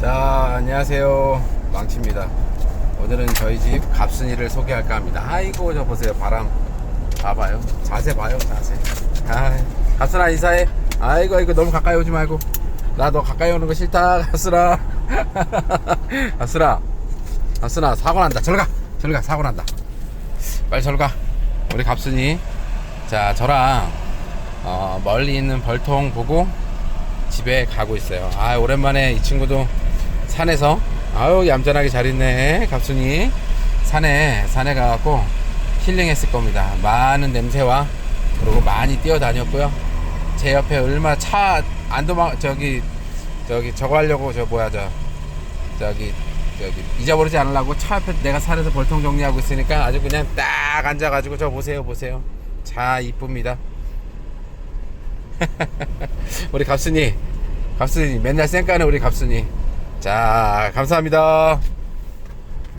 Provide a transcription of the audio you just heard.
자, 안녕하세요. 망치입니다. 오늘은 저희 집 갑순이를 소개할까 합니다. 아이고, 저 보세요. 바람. 봐봐요. 자세 봐요, 자세. 아, 갑순아, 인사해. 아이고, 아이고, 너무 가까이 오지 말고. 나 너 가까이 오는 거 싫다, 갑순아. 갑순아. 갑순아, 사고 난다. 저리 가. 저리 가, 사고 난다. 빨리 저리 가. 우리 갑순이. 자, 저랑, 어, 멀리 있는 벌통 보고 집에 가고 있어요. 아, 오랜만에 이 친구도 산에서. 아유 얌전하게 잘 있네 갑순이. 산에 산에 가갖고 힐링했을 겁니다. 많은 냄새와 그리고 많이 뛰어다녔고요. 제 옆에 얼마 차 안 도망 저기 저기 저거 하려고 저 뭐야 저 저기 저기 잊어버리지 않으려고 차 옆에 내가 산에서 벌통 정리하고 있으니까 아주 그냥 딱 앉아가지고 저 보세요 보세요. 자 이쁩니다. 우리 갑순이 갑순이 맨날 쌩까는 우리 갑순이 자 감사합니다